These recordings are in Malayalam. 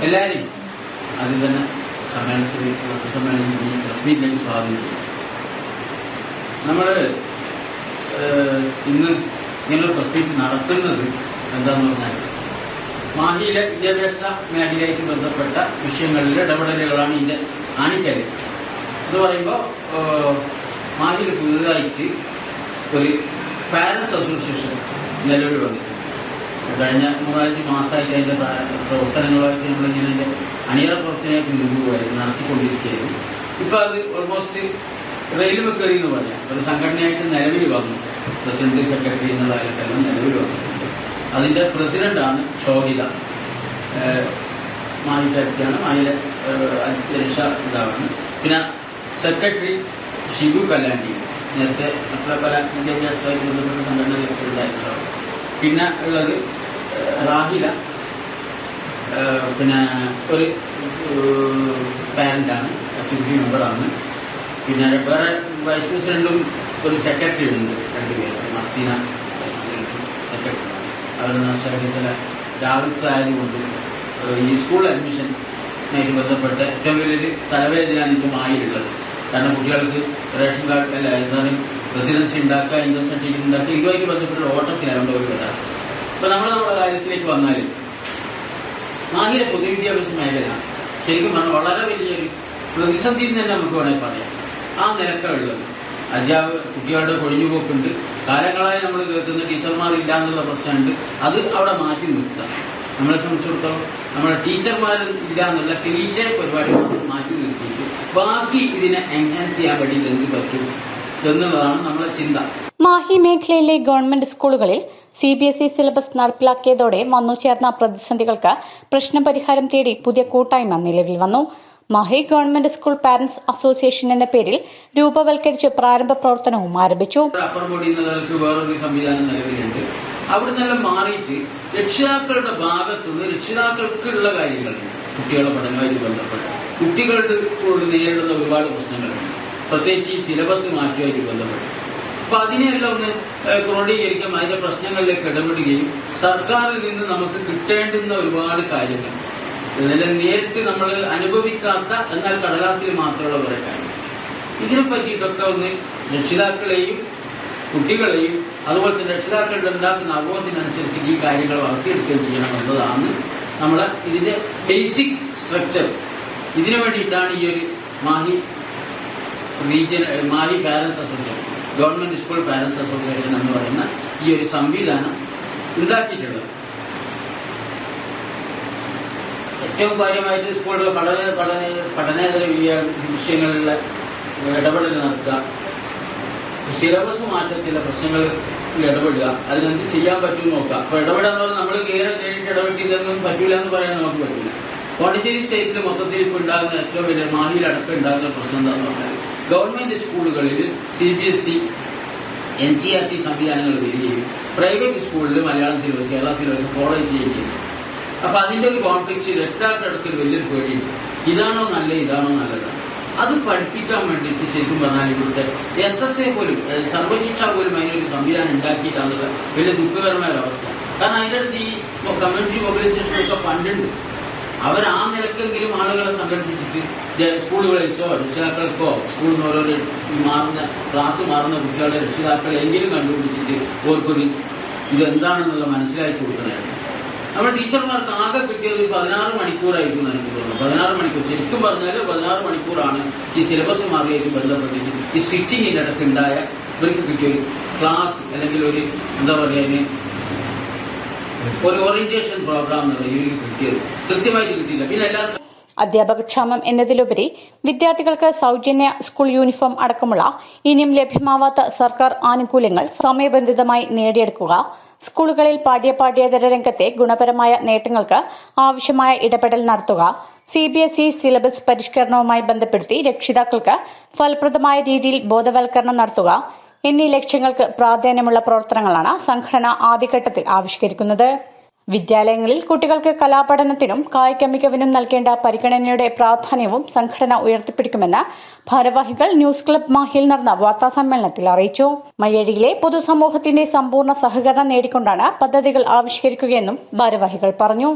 എല്ലാവരെയും അതിൽ തന്നെ സമ്മേളനത്തിലേക്ക് സമ്മേളനത്തിൽ കശ്മീരിലേക്ക് സ്വാധീനിക്കും നമ്മൾ ഇന്ന് ഇങ്ങനൊരു പ്രസ് മീറ്റ് നടത്തുന്നത് എന്താന്ന് പറഞ്ഞാൽ മാഹിയിലെ വിദ്യാഭ്യാസ മേഖലയായിട്ട് ബന്ധപ്പെട്ട വിഷയങ്ങളിൽ ഇടപെടലുകളാണ് ഇതിന്റെ ആണിക്കൽ എന്ന് പറയുമ്പോൾ മാഹിയിൽ പുതുതായിട്ട് ഒരു പാരന്റ്സ് അസോസിയേഷൻ നിലവിൽ വന്നിട്ടുണ്ട് കഴിഞ്ഞ മൂന്നാലഞ്ച് മാസമായിട്ട് അതിന്റെ പ്രവർത്തനങ്ങളായിട്ട് നമ്മളിങ്ങനെ അതിന്റെ അണിയറ പ്രവർത്തനമായിട്ട് മുന്നുപോകുമായിരുന്നു നടത്തിക്കൊണ്ടിരിക്കുകയായിരുന്നു. ഇപ്പൊ അത് ഓൾമോസ്റ്റ് റെയിൽ കയറി എന്ന് പറയാം. ഒരു സംഘടനയായിട്ട് നിലവിൽ വന്നു. പ്രസിഡന്റ് സെക്രട്ടറി എന്നുള്ള കാര്യത്തെല്ലാം നിലവിൽ വന്നു. അതിന്റെ പ്രസിഡന്റാണ് ഷോഹിത മാനിറ്റാണ് മാനില അധ്യക്ഷ ഇതാണ് പിന്നെ സെക്രട്ടറി ഷിബു കല്ലാണ്ടി നേരത്തെ മറ്റുള്ള പല വിദ്യാഭ്യാസവുമായി ബന്ധപ്പെട്ട സംഘടനകളൊക്കെ ഉണ്ടായിട്ടുണ്ടാവും പിന്നെ ഉള്ളത് റാഹില പിന്നെ ഒരു പാരന്റാണ് അച്ഛൻ മെമ്പറാണ് പിന്നെ വേറെ വൈസ് പ്രസിഡന്റും ഒരു സെക്രട്ടറി ഉണ്ട് രണ്ടുപേരും മസീന വൈസ് പ്രസിഡന്റും സെക്രട്ടറി അവർ ശരീരത്തില ഏഹ്, ഈ സ്കൂൾ അഡ്മിഷനുമായിട്ട് ബന്ധപ്പെട്ട് ഏറ്റവും വലിയൊരു തലവേദനയാണ് ഇപ്പം ആയിട്ടുള്ളത് കാരണം കുട്ടികൾക്ക് റേഷൻ കാർഡ് അല്ല എന്താണ് റെസിഡൻസി ഉണ്ടാക്കുക ഇൻകം സർട്ടിഫിക്കറ്റ് ഉണ്ടാക്കുക ഇതുമായിട്ട് ബന്ധപ്പെട്ട ഓട്ടത്തിലാണ് ഒരു അപ്പൊ നമ്മൾ നമ്മുടെ കാര്യത്തിലേക്ക് വന്നാൽ മാഹിലെ പൊതുവിദ്യാഭ്യാസ മേഖല ശരിക്കും പറഞ്ഞാൽ വളരെ വലിയൊരു പ്രതിസന്ധി തന്നെ നമുക്ക് വേണമെങ്കിൽ പറയാം. ആ നിരക്കുള്ളത് അധ്യാപക കുട്ടികളുടെ കൊഴിഞ്ഞുപോക്കുണ്ട് കാലങ്ങളായി നമ്മൾ കേൾക്കുന്ന ടീച്ചർമാർ ഇല്ല എന്നുള്ള പ്രശ്നമുണ്ട്. അത് അവിടെ മാറ്റി നിർത്താം. നമ്മളെ സംബന്ധിച്ചിടത്തോളം നമ്മുടെ ടീച്ചർമാർ ഇല്ല എന്നുള്ള ക്ലീശ പരിപാടി മാറ്റി നിർത്തിയിട്ട് ബാക്കി ഇതിനെ എൻഹാൻസ് ചെയ്യാൻ വേണ്ടി എന്ത് പറ്റും? എന്നുള്ളതാണ് നമ്മളെ ചിന്ത. മാഹി മേഖലയിലെ ഗവൺമെന്റ് സ്കൂളുകളിൽ C B S E syllabus നടപ്പിലാക്കിയതോടെ വന്നു ചേർന്ന പ്രതിസന്ധികൾക്ക് പ്രശ്നപരിഹാരം തേടി പുതിയ കൂട്ടായ്മ നിലവിൽ വന്നു. Mahe government school parents association എന്ന പേരിൽ രൂപവൽക്കരിച്ച് പ്രാരംഭ പ്രവർത്തനവും ആരംഭിച്ചു. അപ്പർ ബോഡി എന്നുള്ളവർക്ക് വേറൊരു സംവിധാനം നിലവിലുണ്ട്. അവിടെ നിന്നെല്ലാം മാറിയിട്ട് രക്ഷിതാക്കളുടെ ഭാഗത്തുനിന്ന് രക്ഷിതാക്കൾക്കുള്ള കാര്യങ്ങൾ കുട്ടികളുടെ പഠനവുമായി ബന്ധപ്പെട്ട് കുട്ടികളുടെ നേരിടുന്ന ഒരുപാട് പ്രശ്നങ്ങളുണ്ട്. പ്രത്യേകിച്ച് ഈ സിലബസ് മാറ്റുമായിട്ട് ബന്ധപ്പെട്ട്. അപ്പൊ അതിനെയെല്ലാം ഒന്ന് ഏഹ്, ക്രോഡീകരിക്കാൻ അതിന്റെ പ്രശ്നങ്ങളിലേക്ക് ഇടപെടുകയും സർക്കാരിൽ നിന്ന് നമുക്ക് കിട്ടേണ്ടുന്ന ഒരുപാട് കാര്യങ്ങൾ. ഇതിനെ നേരിട്ട് നമ്മൾ അനുഭവിക്കാത്ത എന്നാൽ കടലാസിൽ മാത്രമുള്ള കുറെ കാര്യങ്ങൾ. ഇതിനെ പറ്റിയിട്ടൊക്കെ ഒന്ന് രക്ഷിതാക്കളെയും കുട്ടികളെയും അതുപോലെ തന്നെ രക്ഷിതാക്കളുടെ ഉണ്ടാക്കുന്ന അവബോധത്തിനനുസരിച്ച് ഈ കാര്യങ്ങൾ വളർത്തിയെടുക്കുകയും ചെയ്യണം എന്നതാണ് നമ്മൾ ഇതിന്റെ ബേസിക് സ്ട്രക്ചർ ഇതിനു വേണ്ടിയിട്ടാണ് ഈ ഒരു Mahe region Mahe parents association government school parents association എന്ന് പറയുന്ന ഈ ഒരു സംവിധാനം ഉണ്ടാക്കിയിട്ടുള്ളത്. ഏറ്റവും കാര്യമായിട്ട് സ്കൂളുകൾ പഠന പഠന പഠനേതര വിഷയങ്ങളിൽ ഇടപെടൽ നടത്തുക സിലബസ് മാറ്റത്തിലെ പ്രശ്നങ്ങൾ ഇടപെടുക അതിനെന്ത് ചെയ്യാൻ പറ്റും നോക്കുക. അപ്പൊ ഇടപെടാന്ന് പറഞ്ഞാൽ നമ്മൾ കയറി കഴിഞ്ഞിട്ട് ഇടപെട്ട് ഇതൊന്നും പറ്റൂല എന്ന് പറയാൻ നമുക്ക് പറ്റില്ല പോണ്ടിച്ചേരി സ്റ്റേറ്റിൽ മൊത്തത്തിൽ ഇപ്പൊ ഉണ്ടാകുന്ന ഏറ്റവും വലിയ മാഹിയിൽ അടക്കം ഉണ്ടാകുന്ന പ്രശ്നം എന്താണെന്ന് പറഞ്ഞാൽ ഗവൺമെന്റ് സ്കൂളുകളിൽ C B S E N C R T സംവിധാനങ്ങൾ വരികയും പ്രൈവറ്റ് സ്കൂളിൽ Malayalam syllabus Kerala syllabus follow ചെയ്യുകയും ചെയ്യും. അപ്പൊ അതിന്റെ ഒരു കോൺഫ്ലിക്റ്റ് രക്ഷാക്കടത്തിൽ വലിയൊരു പേടിയുണ്ട് ഇതാണോ നല്ല ഇതാണോ നല്ലത്? അത് പഠിപ്പിക്കാൻ വേണ്ടിയിട്ട് ശരിക്കും പറഞ്ഞാൽ ഇവിടുത്തെ എസ് എസ് എ പോലും സർവശിക്ഷ പോലും അതിനൊരു സംവിധാനം ഉണ്ടാക്കിയിട്ടാണുള്ള വലിയ ദുഃഖകരമായ ഒരു അവസ്ഥ. കാരണം അതിന്റെ അടുത്ത് ഈ കമ്മ്യൂണിറ്റി മൊബിലൈസേഷനൊക്കെ ഫണ്ടുണ്ട് അവർ ആ നിലക്കെങ്കിലും ആളുകളെ സംഘടിപ്പിച്ചിട്ട് സ്കൂളുകളിലോ രക്ഷിതാക്കൾക്കോ സ്കൂളിൽ നിന്ന് ഓരോരോ മാറുന്ന ക്ലാസ് മാറുന്ന കുട്ടികളുടെ രക്ഷിതാക്കളെ എങ്കിലും കണ്ടുപിടിച്ചിട്ട് ഓർക്കൊരു ഇതെന്താണെന്നുള്ള മനസ്സിലാക്കി കൊടുക്കണമായിരുന്നു നമ്മുടെ ടീച്ചർമാർക്ക് ആകെ കിട്ടിയത് പതിനാറ് മണിക്കൂറായിരിക്കും എനിക്ക് തോന്നുന്നു. പതിനാറ് മണിക്കൂർ. ശരിക്കും പറഞ്ഞാൽ പതിനാറ് മണിക്കൂറാണ് ഈ സിലബസ് മാറിയായിട്ട് ബന്ധപ്പെട്ടിട്ട് ഈ സ്റ്റിച്ചിങ്ങിന്റെ ഉണ്ടായ ഇവർക്ക് കിട്ടിയ ക്ലാസ് അല്ലെങ്കിൽ ഒരു എന്താ പറയുക ഒരു ഓറിയന്റേഷൻ പ്രോഗ്രാം എന്നുള്ള ഇവർക്ക് കിട്ടിയത്. കൃത്യമായിട്ട് കിട്ടിയില്ല. പിന്നെ എല്ലാ അധ്യാപകക്ഷാമം എന്നതിലുപരി വിദ്യാർത്ഥികൾക്ക് സൗജന്യ സ്കൂൾ യൂണിഫോം അടക്കമുള്ള ഇനിയും ലഭ്യമാവാത്ത സർക്കാർ ആനുകൂല്യങ്ങൾ സമയബന്ധിതമായി നേടിയെടുക്കുക. സ്കൂളുകളിൽ പാഠ്യപാഠ്യേതര രംഗത്തെ ഗുണപരമായ നേട്ടങ്ങൾക്ക് ആവശ്യമായ ഇടപെടൽ നടത്തുക. C B S E syllabus പരിഷ്കരണവുമായി ബന്ധപ്പെടുത്തി രക്ഷിതാക്കൾക്ക് ഫലപ്രദമായ രീതിയിൽ ബോധവൽക്കരണം നടത്തുക. എന്നീ ലക്ഷ്യങ്ങൾക്ക് പ്രാധാന്യമുള്ള പ്രവർത്തനങ്ങളാണ് സംഘടന ആദ്യഘട്ടത്തിൽ ആവിഷ്കരിക്കുന്നത്. വിദ്യാലയങ്ങളിൽ കുട്ടികൾക്ക് കലാപഠനത്തിനും കായിക മികവിനും നൽകേണ്ട പരിഗണനയുടെ പ്രാധാന്യവും സംഘടന ഉയർത്തിപ്പിടിക്കുമെന്ന് ഭാരവാഹികൾ ന്യൂസ് ക്ലബ് മാഹിയിൽ നടന്ന വാർത്താസമ്മേളനത്തിൽ അറിയിച്ചു. മയ്യഴിയിലെ പൊതുസമൂഹത്തിന്റെ സമ്പൂർണ സഹകരണം നേടിക്കൊണ്ടാണ് പദ്ധതികൾ ആവിഷ്കരിക്കുകയെന്നും ഭാരവാഹികൾ പറഞ്ഞു.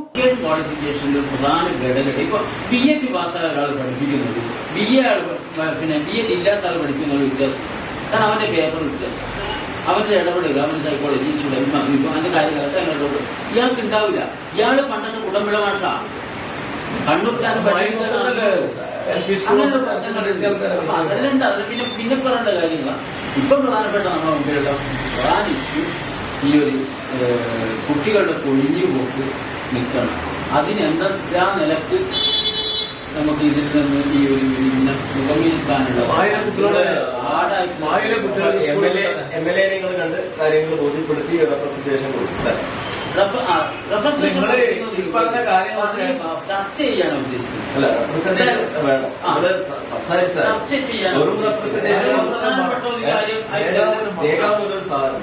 പഠിപ്പിക്കുന്നത് ഇല്ലാത്ത അവന്റെ ഇടപെടുക അവൻ സൈക്കോളജി സ്റ്റുഡന്റ് അതിന്റെ കാര്യങ്ങളൊക്കെ അങ്ങനെ ഇടപെടും ഇയാൾക്ക് ഉണ്ടാവില്ല. ഇയാൾ പണ്ടത്തെ കുടമ്പിള ഭാഷ. കണ്ണൂർക്കാരൻ അങ്ങനത്തെ പ്രശ്നങ്ങളുണ്ട് അപ്പൊ അതെല്ലാം ഉണ്ട്. അതിന് പിന്നെ പിന്നെ പറയേണ്ട കാര്യങ്ങളാണ് ഇപ്പൊ പ്രധാനപ്പെട്ട നമ്മുടെ മുമ്പിലുള്ള പ്രധാന ഇഷ്യൂ ഈ ഒരു കുട്ടികളുടെ കൊഴിഞ്ഞു പോക്ക് നിൽക്കണം. അതിനെന്താ നിലയ്ക്ക് നമുക്ക് ഇതിൽ നിന്ന് ഈ ഒരു ഇതിനെ മുഖമീൽക്കാനുള്ള മായിലെ കുട്ടികളെ ആടായിട്ട് മായിലെ കുട്ടികളെ M L A M L A നിങ്ങൾ കണ്ട് കാര്യങ്ങൾ ബോധ്യപ്പെടുത്തി റെപ്രസെന്റേഷൻ കൊടുത്താൽ ആ, റബ്ബർ നിങ്ങൾ ഈ പറഞ്ഞ കാര്യങ്ങളൊക്കെ ചർച്ച ചെയ്യാണ് ഉദ്ദേശിക്കുന്നത്. അല്ല റെപ്രസെന്റേഷൻ വേണം. നമ്മൾ സംസാരിച്ചാൽ ചർച്ച ചെയ്യാൻ വെറും റെപ്രസെന്റേഷൻ പ്രധാനപ്പെട്ട ഒരു കാര്യം ആയിട്ട് രേഖാമൂലൊരു സാധനം.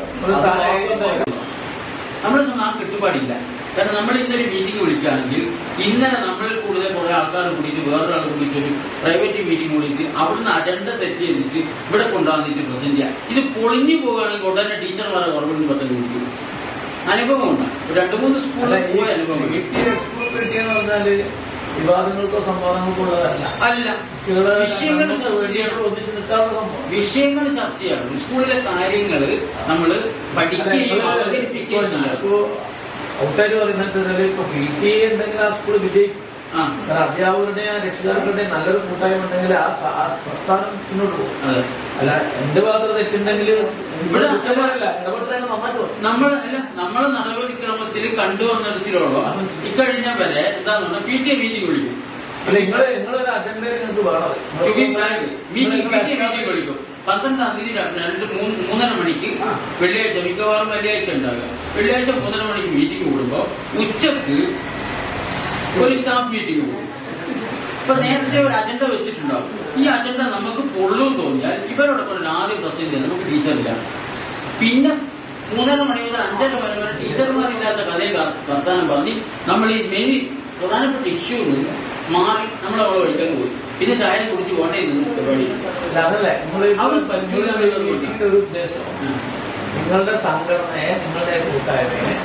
മാത്രം ആ കെട്ടുപാടില്ല. കാരണം നമ്മൾ ഇന്നലെ മീറ്റിംഗ് വിളിക്കുകയാണെങ്കിൽ ഇന്നലെ നമ്മളിൽ കൂടുതൽ കുറെ ആൾക്കാർ കൂടിയിട്ട് വേറൊരാൾ കൂടിയിട്ട് ഒരു പ്രൈവറ്റ് മീറ്റിംഗ് കൂടിയിട്ട് അവിടുന്ന് അജണ്ട സെറ്റ് ചെയ്തിട്ട് ഇവിടെ കൊണ്ടുവന്നിട്ട് പ്രസന്റ് ചെയ്യാം. ഇത് പൊളിഞ്ഞു പോകുകയാണെങ്കിൽ ഉടനെ ടീച്ചർമാരെ ഗവൺമെന്റ് പദ്ധതി വിളിക്കും. അനുഭവമുണ്ട് രണ്ടു മൂന്ന് സ്കൂളിൽ പോയ അനുഭവം കിട്ടിയ സ്കൂൾ കിട്ടിയെന്ന് പറഞ്ഞാൽ വിവാദങ്ങൾക്കോ സംവാദങ്ങൾക്കോ ഉള്ളതല്ല. അല്ല. വിഷയങ്ങൾ ഒന്നിച്ച് നിൽക്കാനുള്ള സംഭവം. വിഷയങ്ങൾ ചർച്ച ചെയ്യണം. സ്കൂളിലെ കാര്യങ്ങൾ നമ്മൾ പഠിക്കുകയും അവതരിപ്പിക്കുകയും ഔട്ടായിട്ട് പറയുന്നത് ഇപ്പൊ പി ടി എ ഉണ്ടെങ്കിൽ ആ സ്കൂൾ വിജയിക്കും. ആ. അധ്യാപകരുടെ ആ രക്ഷിതാക്കളുടെയും നല്ലൊരു കൂട്ടായ്മ ഉണ്ടെങ്കിൽ ആ പ്രസ്ഥാനം മുന്നോട്ട് പോകും. അല്ല എന്ത് ഭാഗത്ത് തെറ്റുണ്ടെങ്കിൽ ഇവിടെ കുറ്റമല്ല നമ്മൾ അല്ല നമ്മളെ നടപടിക്രമത്തിൽ കണ്ടുവന്നിടത്തിലോളം ഇക്കഴിഞ്ഞ വരെ എന്താ പി ടി എ മീറ്റിംഗ് വിളിക്കും അല്ല നിങ്ങൾ നിങ്ങളൊരു അജണ്ടയിൽ നിങ്ങൾക്ക് വേണം? വിളിക്കും പന്ത്രണ്ടാം തീയതി രണ്ട് മൂന്ന് മൂന്നര മണിക്ക് വെള്ളിയാഴ്ച മിക്കവാറും വെള്ളിയാഴ്ച ഉണ്ടാകുക വെള്ളിയാഴ്ച മൂന്നര മണിക്ക് മീറ്റിംഗ് കൂടുമ്പോ ഉച്ചയ്ക്ക് ഒരു സ്റ്റാഫ് മീറ്റിംഗ് കൂടും. ഇപ്പൊ നേരത്തെ ഒരു അജണ്ട വെച്ചിട്ടുണ്ടാവും. ഈ അജണ്ട നമുക്ക് പൊള്ളും തോന്നിയാൽ ഇവരോടൊപ്പം ഒരു ആദ്യം പ്രസന്റ് ചെയ്യാം നമുക്ക് ടീച്ചറില്ല പിന്നെ മൂന്നര മണി മുതൽ അഞ്ചര മണി വരെ ടീച്ചർമാരില്ലാത്ത കഥയിൽ ക- വർത്താനം പറഞ്ഞ് നമ്മൾ ഈ മെയിൻ പ്രധാനപ്പെട്ട ഇഷ്യൂ നിന്ന് മാറി നമ്മൾ അവളെ വഴിക്കാൻ പോയി. പിന്നെ ചായ കുടിച്ച് പോകണ്ടേ നിന്ന് പരിപാടി അതല്ലേ ഒരു ഉദ്ദേശം. നിങ്ങളുടെ സംഘടനയെ നിങ്ങളുടെ കൂട്ടായ്മയെ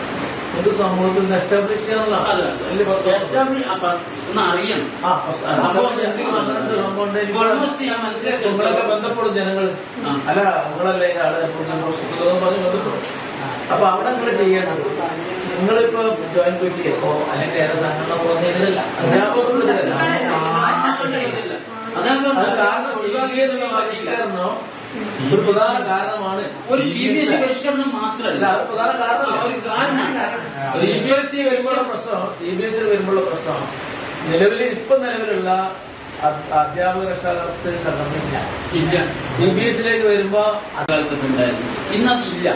പൊതു സമൂഹത്തിൽ എസ്റ്റാബ്ലിഷ് ചെയ്യാനുള്ളതാണ് ഞാൻ മനസ്സിലാക്കി നിങ്ങളൊക്കെ ബന്ധപ്പെടും ജനങ്ങൾ അല്ല നിങ്ങളല്ലേ ആൾ പറഞ്ഞ് ബന്ധപ്പെടും അപ്പൊ അവിടെ നിങ്ങൾ ചെയ്യേണ്ടത് നിങ്ങളിപ്പോ ജോയിൻ പറ്റിയപ്പോ അല്ലെങ്കിൽ ഏറെ സംഘടന പോകുന്നില്ല അധ്യാപകർക്ക് കാരണം ബി എസ് പരിഷ്കരണം ഒരു പ്രധാന കാരണമാണ് ഒരു സി ബി എസ് ഇ പരിഷ്കരണം മാത്രമല്ല. അത് പ്രധാന കാരണമല്ല. ഒരു കാരണമാണ്. സി ബി എസ് ഇ വരുമ്പോഴുള്ള പ്രശ്നമാണ്. സി ബി എസ് ഇ വരുമ്പോഴുള്ള പ്രശ്നമാണ്. നിലവിൽ ഇപ്പൊ നിലവിലുള്ള അധ്യാപക രക്ഷാകർത്തൃ സംബന്ധിക്കില്ല ഇല്ല. സി ബി എസ് ഇലേക്ക് വരുമ്പോ ഉണ്ടായിരുന്നു ഇന്നതില്ല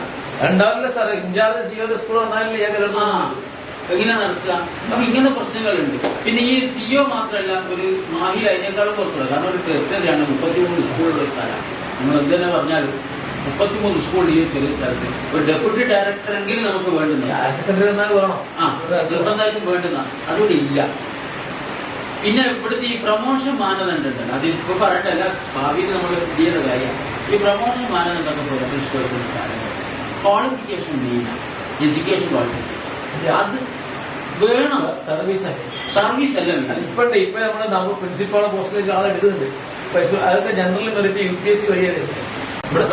രണ്ടാമത്തെ sir incharge C O school വന്നാലേ എങ്ങനെ നടത്തുക അപ്പൊ ഇങ്ങനെ പ്രശ്നങ്ങളുണ്ട്. പിന്നെ ഈ സിഒ മാത്രമല്ല ഒരു മാഹി അതിനേക്കാളും പുറത്തുള്ളത് കാരണം ഒരു ടെറിട്ടറിയാണ് മുപ്പത്തിമൂന്ന് സ്കൂളുകൾ ഒരു സ്ഥലം നമ്മൾ എന്തെന്നെ പറഞ്ഞാൽ പറഞ്ഞാലും മുപ്പത്തിമൂന്ന് സ്കൂൾ ഈ ചെറിയ സ്ഥലത്ത് ഒരു ഡെപ്യൂട്ടി ഡയറക്ടർ എങ്കിലും നമുക്ക് വേണ്ടുന്ന ഹയർ സെക്കൻഡറി വേണം. ആ നിർബന്ധമായിട്ടും വേണ്ടുന്ന. അതുകൊണ്ട് ഇല്ല. പിന്നെ ഇവിടുത്തെ ഈ പ്രൊമോഷൻ മാനദണ്ഡമുണ്ട് അത് ഇപ്പൊ പറയട്ടല്ല ഭാവിയിൽ നമ്മൾ ചെയ്യേണ്ട കാര്യം. ഈ പ്രൊമോഷൻ മാനദണ്ഡമൊക്കെ കാര്യങ്ങൾ ക്വാളിഫിക്കേഷൻ മെയിനാണ് എഡ്യൂക്കേഷൻ ക്വാളിഫിക്കേഷൻ അത് വേണം. സർവീസ് സർവീസ് അല്ല ഇപ്പോഴത്തെ ഇപ്പൊ നമ്മൾ നമ്മൾ പ്രിൻസിപ്പാളെ പോസ്റ്റിലേക്ക് ആളെ പക്ഷെ അതൊക്കെ general merit U P S C വഴിയാണ് ഇവിടെ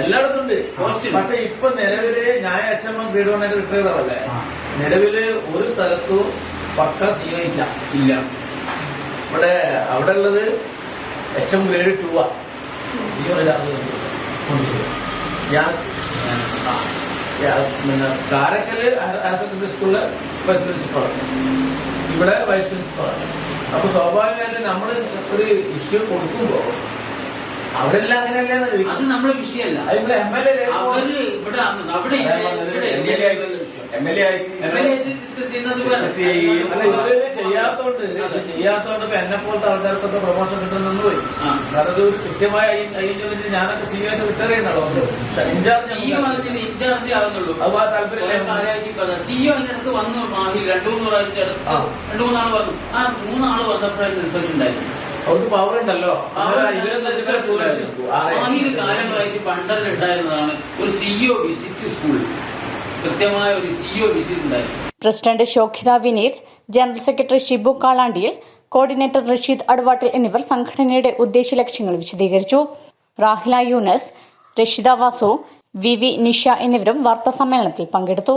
എല്ലായിടത്തും ഉണ്ട്. പക്ഷെ ഇപ്പൊ നിലവിൽ ഞായ അച്ഛമ്മ ഗ്രേഡ് വൺ ആയിട്ട് റിട്ടയർ ആവല്ലേ നിലവിൽ ഒരു സ്ഥലത്തും പക്ക സീന ഇല്ല. ഇല്ല. ഇവിടെ അവിടെ ഉള്ളത് എച്ച് എം ഗ്രേഡ് ടു ആ. ഞാൻ ആ, ഞാൻ പിന്നെ കാരക്കൽ ഹയർ സെക്കൻഡറി സ്കൂളിലെ വൈസ് പ്രിൻസിപ്പാളാണ് ഇവിടെ വൈസ് പ്രിൻസിപ്പാളാണ് അപ്പൊ സ്വാഭാവികമായിട്ടും നമ്മൾ ഒരു ഇഷ്യൂ കൊടുക്കുമ്പോ അവിടെ എല്ലാം അങ്ങനെയല്ലേ അത് നമ്മളെ വിഷയമല്ല അതിന്റെ എം എൽ എ അവർ ഇവിടെ അവിടെ. ഇവിടെ എം എൽ എ ചെയ്യാത്തോണ്ട് ചെയ്യാത്തോണ്ട് ഇപ്പൊ എന്നെ പോലത്തെ ആൾക്കാർക്കൊക്കെ പ്രൊമോഷൻ കിട്ടുന്നു പോയി ആ. കാരണം ഇത് ഒരു കൃത്യമായ ഞാനൊക്കെ സി ആയിട്ട് വിട്ടറിയണല്ലോ ഇൻചാർജ് ഇൻചാർജ് ആകുന്നുള്ളൂ അത് ആ താല്പര്യം സിഇഒ എന്റെ അടുത്ത് വന്നു മാഹി രണ്ടു മൂന്ന് പ്രാവശ്യം. രണ്ടു മൂന്നാൾ വന്നു. ആ മൂന്നാൾ വന്നപ്പോഴാണ് റിസൾട്ട് ഉണ്ടായി അവർക്ക് പവർ ഉണ്ടല്ലോ. കാലങ്ങളായിട്ട് പണ്ടല്ല ഉണ്ടായിരുന്നതാണ് ഒരു സിഇഒ വിസിറ്റ് സ്കൂൾ കൃത്യമായ ഒരു സിഇഒ വിസിറ്റ് ഉണ്ടായിരുന്നു president Shokhitha Vineeth general secretary Shibu Kalandiyil coordinator Rasheed അഡ്വാട്ടിൽ എന്നിവർ സംഘടനയുടെ ഉദ്ദേശ ലക്ഷ്യങ്ങൾ വിശദീകരിച്ചു. റാഹില യൂനസ് രഷിത വാസു വി വി നിഷ എന്നിവരും വാർത്താ സമ്മേളനത്തിൽ പങ്കെടുത്തു.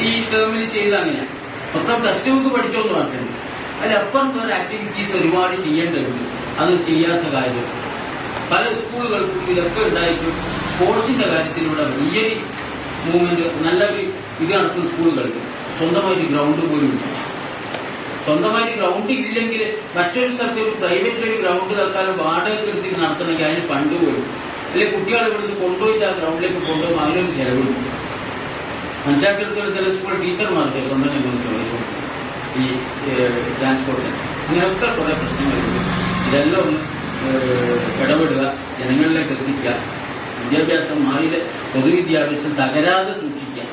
ഈ ടേമിൽ ചെയ്താണ് അങ്ങനെ മൊത്തം ടെക്സ്റ്റ് ബുക്ക് പഠിച്ചോന്ന് പറഞ്ഞിട്ടുണ്ട്. അതിലപ്പുറം വേറെ ആക്ടിവിറ്റീസ് ഒരുപാട് ചെയ്യേണ്ടതുണ്ട്. അത് ചെയ്യാത്ത കാര്യം. പല സ്കൂളുകൾക്കും ഇതൊക്കെ ഉണ്ടായിട്ടും സ്പോർട്സിന്റെ കാര്യത്തിലൂടെ വലിയൊരു മൂവ്മെന്റ് നല്ല ഇത് നടത്തുന്ന സ്കൂളുകൾക്ക് സ്വന്തമായിട്ട് ഗ്രൗണ്ട് പോലും സ്വന്തമായിട്ട് ഗ്രൗണ്ട് ഇല്ലെങ്കിൽ മറ്റൊരു സ്ഥലത്ത് ഒരു പ്രൈവറ്റ് ഒരു ഗ്രൗണ്ട് തൽക്കാലം വാടകയ്ക്ക് എടുത്ത് നടത്തണമെങ്കിൽ അതിന് ഫണ്ട് പോലും അല്ലെങ്കിൽ കുട്ടികളെ ഇവിടുന്ന് കൊണ്ടുപോയിട്ട് ആ ഗ്രൗണ്ടിലേക്ക് കൊണ്ടുപോകുമ്പോൾ അതിനൊരു ചെലവുണ്ട് പഞ്ചായത്തുകൾക്ക് ചില സ്കൂൾ ടീച്ചർമാർക്ക് സ്വന്തം ഈ ട്രാൻസ്പോർട്ട് അങ്ങനെയൊക്കെ കുറെ പ്രശ്നങ്ങളുണ്ട്. ഇതെല്ലാം ഇടപെടുക ജനങ്ങളിലേക്ക് എത്തിക്കുക. വിദ്യാഭ്യാസം മാറിയത് പൊതുവിദ്യാഭ്യാസം തകരാതെ സൂക്ഷിക്കാം.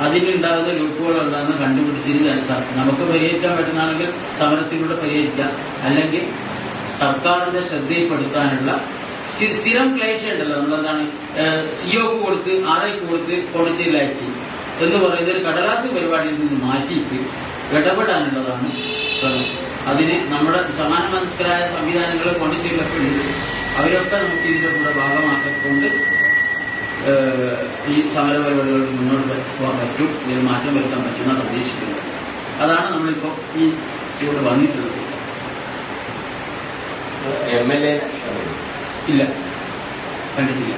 അതിനുണ്ടാകുന്ന ലൂപ്പുകൾ എന്താണെന്ന് കണ്ടുപിടിച്ചിരുന്ന നമുക്ക് പരിഹരിക്കാൻ പറ്റുന്നതാണെങ്കിൽ സമരത്തിലൂടെ പരിഹരിക്കാം. അല്ലെങ്കിൽ സർക്കാരിന്റെ ശ്രദ്ധയിൽപ്പെടുത്താനുള്ള സ്ഥി- സ്ഥിരം ക്ലേശ ഉണ്ടല്ലോ. നമ്മളെന്താണ് സിഒക്ക് കൊടുത്ത് ആർ കൊടുത്ത് കോടതിയിൽ അയച്ച് എന്ന് പറയുന്ന ഒരു കടലാസ് പരിപാടിയിൽ നിന്ന് മാറ്റിയിട്ട് ഇടപെടാനുള്ളതാണ് അതിന് നമ്മുടെ സമാന മനസ്കരായ സംവിധാനങ്ങളെ കൊണ്ടുചെല്ലപ്പെടുന്നത് അവരൊക്കെ നമുക്ക് ഇതിന്റെ കൂടെ ഭാഗമാക്കിക്കൊണ്ട് ഈ സമര പരിപാടികൾ മുന്നോട്ട് പോകാൻ പറ്റും ഇതിൽ മാറ്റം വരുത്താൻ പറ്റുമെന്ന് പ്രതീക്ഷിക്കുന്നത്. അതാണ് നമ്മളിപ്പോ ഈ ഇവിടെ വന്നിട്ടുള്ളത്. എം എൽ എ ഇല്ല. കണ്ടിട്ടില്ല.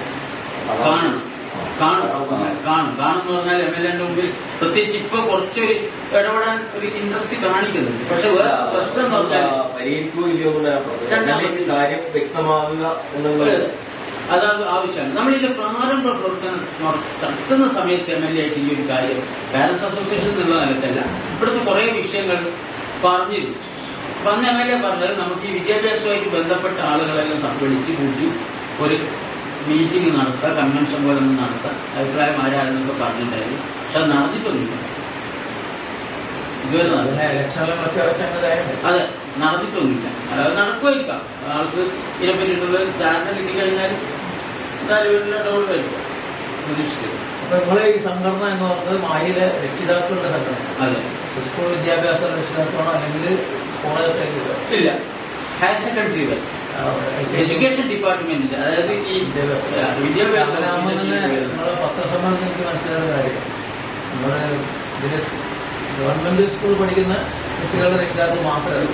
കാണും. കാണും. കാണും. കാണും. എന്ന് പറഞ്ഞാൽ എം എൽ എന്റെ മുമ്പിൽ പ്രത്യേകിച്ച് ഇപ്പൊ കുറച്ചൊരു ഇടപെടാൻ ഒരു ഇൻട്രസ്റ്റ് കാണിക്കുന്നുണ്ട്. പക്ഷെ വേറെ പ്രശ്നം എന്ന് പറഞ്ഞാൽ പരിഹരിക്കുകയോ ഇല്ലയോ രണ്ടാമത് കാര്യം വ്യക്തമാകുക എന്നുള്ളത് അതാണ് ആവശ്യമാണ് നമ്മളിതിന്റെ പ്രാരംഭ പ്രവർത്തനം നടത്തുന്ന സമയത്ത് എം എൽ എ ആയിട്ട് ഈ ഒരു കാര്യം പാരന്റ്സ് അസോസിയേഷൻ എന്നുള്ള നിലത്തല്ല ഇവിടുത്തെ കുറെ വിഷയങ്ങൾ പറഞ്ഞിരുന്നു അപ്പൊ അന്ന് എം എൽ എ പറഞ്ഞത് നമുക്ക് ഈ വിദ്യാഭ്യാസവുമായിട്ട് ബന്ധപ്പെട്ട ആളുകളെല്ലാം വിളിച്ചു കൂട്ടി ഒരു മീറ്റിംഗ് നടത്തുക കൺവെൻഷൻ പോലെ ഒന്ന് നടത്തുക അഭിപ്രായം ആരാണെന്നൊക്കെ പറഞ്ഞിട്ടുണ്ടായിരുന്നു. പക്ഷെ അത് നടന്നിട്ടൊന്നുമില്ല. ഇതുവരെ അതെ. നടന്നിട്ടൊന്നുമില്ല അതായത് നടക്കുമായിരിക്കാം. ആൾക്ക് ഇതിനെപ്പറ്റിയിട്ടുള്ള ധാരണ കിട്ടിക്കഴിഞ്ഞാൽ വരും പ്രതീക്ഷിക്കുന്നു. അപ്പൊ നിങ്ങളെ ഈ സംഘടന എന്ന് പറയുന്നത് മാഹിയിലെ രക്ഷിതാക്കളുടെ സംഘടന. അതെ. സ്കൂൾ വിദ്യാഭ്യാസ രക്ഷിതാക്കളാണോ അല്ലെങ്കിൽ കോളേജൊക്കെ ഇല്ല. ഹയർ സെക്കൻഡറി വരെ എഡ്യൂക്കേഷൻ ഡിപ്പാർട്ട്മെന്റിന്റെ അതായത് ഈ വിദ്യാഭ്യാസ. നിങ്ങളെ പത്രസമ്മേളനം എനിക്ക് മനസ്സിലായ കാര്യം. നമ്മൾ ഇതിന് ഗവൺമെന്റ് സ്കൂൾ പഠിക്കുന്ന കുട്ടികളുടെ രക്ഷിതാക്കൾ മാത്രമല്ല.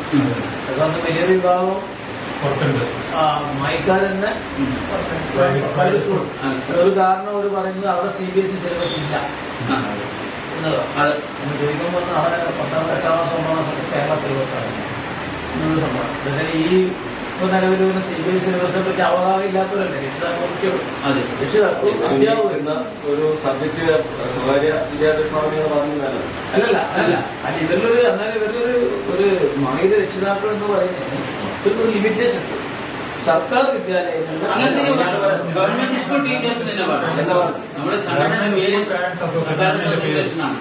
അതുകൊണ്ട് വലിയ വിഭാഗം ആ, മായിക്കാർ തന്നെ. ഒരു കാരണം അവർ പറയുന്നത് അവിടെ C B S E syllabus ഇല്ല. ചോദിക്കുമ്പോൾ അവരൊക്കെ പത്താം എട്ടാം ക്ലാസ് ഒമ്പതാം ക്ലാസ് കേരള സിലബസാണ് ആണ്. ഈ ഇപ്പൊ നിലവിൽ വരുന്ന സി ബി എസ് സിലബസിനെ പറ്റി അവഗാഹം ഇല്ലാത്തവരല്ലേ രക്ഷിതാക്കൾ അതെ. രക്ഷിതാക്കൾ അധ്യാപകർ എന്ന ഒരു സബ്ജക്ട് സ്വകാര്യ വിദ്യാഭ്യാസ സ്ഥാപനങ്ങൾ പറഞ്ഞതല്ല അല്ലല്ല അല്ല അല്ല ഇവരിലൊരു എന്നാൽ ഇവരിലൊരു ഒരു മഹിള രക്ഷിതാക്കൾ എന്ന് പറയുന്നത് ഒരു ലിമിറ്റേഷൻ ഉണ്ട് സർക്കാർ വിദ്യാലയങ്ങളിൽ അങ്ങനത്തെ ഗവൺമെന്റ് സ്കൂൾ ടീച്ചേഴ്സ് തന്നെ പറഞ്ഞു? നമ്മുടെ സംഘടന പേര് അസോസിയേഷനാണ്